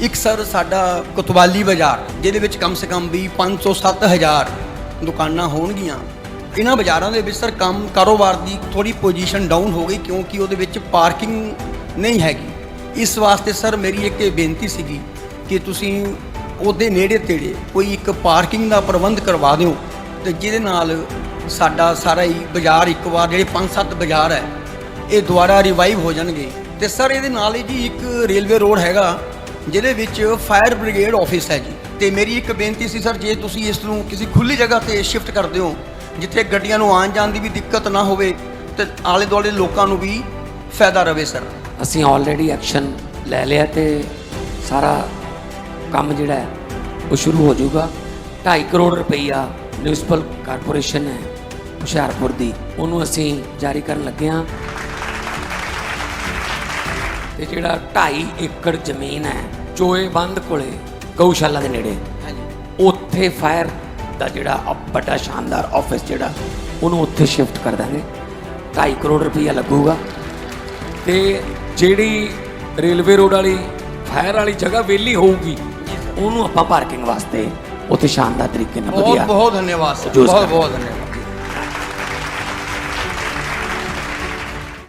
ਇੱਕ ਸਰ ਸਾਡਾ ਕੁਤਵਾਲੀ ਬਾਜ਼ਾਰ, ਜਿਹਦੇ ਵਿੱਚ ਕਮ ਸੇ ਕਮ ਵੀ 500 7000 ਦੁਕਾਨਾਂ ਹੋਣਗੀਆਂ। ਇਹਨਾਂ ਬਾਜ਼ਾਰਾਂ ਦੇ ਵਿੱਚ ਸਰ ਕੰਮ ਕਾਰੋਬਾਰ ਦੀ ਥੋੜੀ ਪੋਜੀਸ਼ਨ ਡਾਊਨ ਹੋ ਗਈ ਕਿਉਂਕਿ ਉਹਦੇ ਵਿੱਚ ਪਾਰਕਿੰਗ ਨਹੀਂ ਹੈਗੀ। ਇਸ ਵਾਸਤੇ ਸਰ ਮੇਰੀ ਇੱਕ ਇਹ ਬੇਨਤੀ ਸੀਗੀ ਕਿ ਤੁਸੀਂ ਉਹਦੇ ਨੇੜੇ ਤੇੜੇ ਕੋਈ ਇੱਕ ਪਾਰਕਿੰਗ ਦਾ ਪ੍ਰਬੰਧ ਕਰਵਾ ਦਿਓ ਤੇ ਜਿਹਦੇ ਨਾਲ ਸਾਡਾ ਸਾਰਾ ਹੀ ਬਾਜ਼ਾਰ ਇੱਕ ਵਾਰ ਜਿਹੜੇ 5-7 ਬਾਜ਼ਾਰ ਹੈ, ਇਹ ਦੁਬਾਰਾ ਰਿਵਾਈਵ ਹੋ ਜਾਣਗੇ। ਤੇ ਸਰ ਇਹਦੇ ਨਾਲ ਹੀ ਜੀ ਇੱਕ ਰੇਲਵੇ ਰੋਡ ਹੈਗਾ ਜਿਹਦੇ ਵਿੱਚ ਫਾਇਰ ਬ੍ਰਿਗੇਡ ਆਫਿਸ ਹੈ ਜੀ। ਤੇ ਮੇਰੀ ਇੱਕ ਬੇਨਤੀ ਸੀ, ਸਰ, ਜੇ ਤੁਸੀਂ ਇਸ ਨੂੰ ਕਿਸੇ ਖੁੱਲੀ ਜਗ੍ਹਾ ਤੇ ਸ਼ਿਫਟ ਕਰਦੇ ਹੋ, ਜਿੱਥੇ ਗੱਡੀਆਂ ਨੂੰ ਆਉਣ ਜਾਣ ਦੀ ਵੀ ਦਿੱਕਤ ਨਾ ਹੋਵੇ, ਤੇ ਆਲੇ ਦੁਆਲੇ ਲੋਕਾਂ ਨੂੰ ਵੀ ਫਾਇਦਾ ਰਵੇ, ਸਰ। ਅਸੀਂ ਆਲਰੇਡੀ ਐਕਸ਼ਨ ਲੈ ਲਿਆ ਤੇ ਸਾਰਾ ਕੰਮ ਜਿਹੜਾ ਹੈ, ਉਹ ਸ਼ੁਰੂ ਹੋ ਜਾਊਗਾ। 2.5 ਕਰੋੜ ਰੁਪਈਆ ਮਿਊਨਿਸਪਲ ਕਾਰਪੋਰੇਸ਼ਨ ਹੈ, ਹੁਸ਼ਿਆਰਪੁਰ ਦੀ। ਉਹਨੂੰ ਅਸੀਂ ਜਾਰੀ ਕਰਨ ਲੱਗੇ ਹਾਂ। ਤੇ ਜਿਹੜਾ 2.5 ਏਕੜ ਜ਼ਮੀਨ ਹੈ ਚੋਏ ਬੰਦ ਕੋਲੇ ਗਊਸ਼ਾਲਾ ਦੇ ਨੇੜੇ। ਹਾਂਜੀ। ਉੱਥੇ ਫਾਇਰ ਦਾ ਜਿਹੜਾ ਅ- ਵੱਡਾ ਸ਼ਾਨਦਾਰ ਆਫਿਸ ਜਿਹੜਾ ਉਹਨੂੰ ਉੱਥੇ ਸ਼ਿਫਟ ਕਰ ਦਾਂਗੇ। 2.5 ਕਰੋੜ ਰੁਪਈਆ ਲੱਗੂਗਾ। ਤੇ ਜਿਹੜੀ ਰੇਲਵੇ ਰੋਡ ਵਾਲੀ ਫਾਇਰ ਵਾਲੀ ਜਗ੍ਹਾ ਵਿਹਲੀ ਹੋਊਗੀ ਉਹਨੂੰ ਆਪਾਂ ਪਾਰਕਿੰਗ ਵਾਸਤੇ ਉੱਥੇ ਸ਼ਾਨਦਾਰ ਤਰੀਕੇ ਨਾਲ ਬਹੁਤ ਵਧੀਆ ਬਹੁਤ ਧੰਨਵਾਦ ਸਰ ਬਹੁਤ। ਬਹੁਤ ਧੰਨਵਾਦ।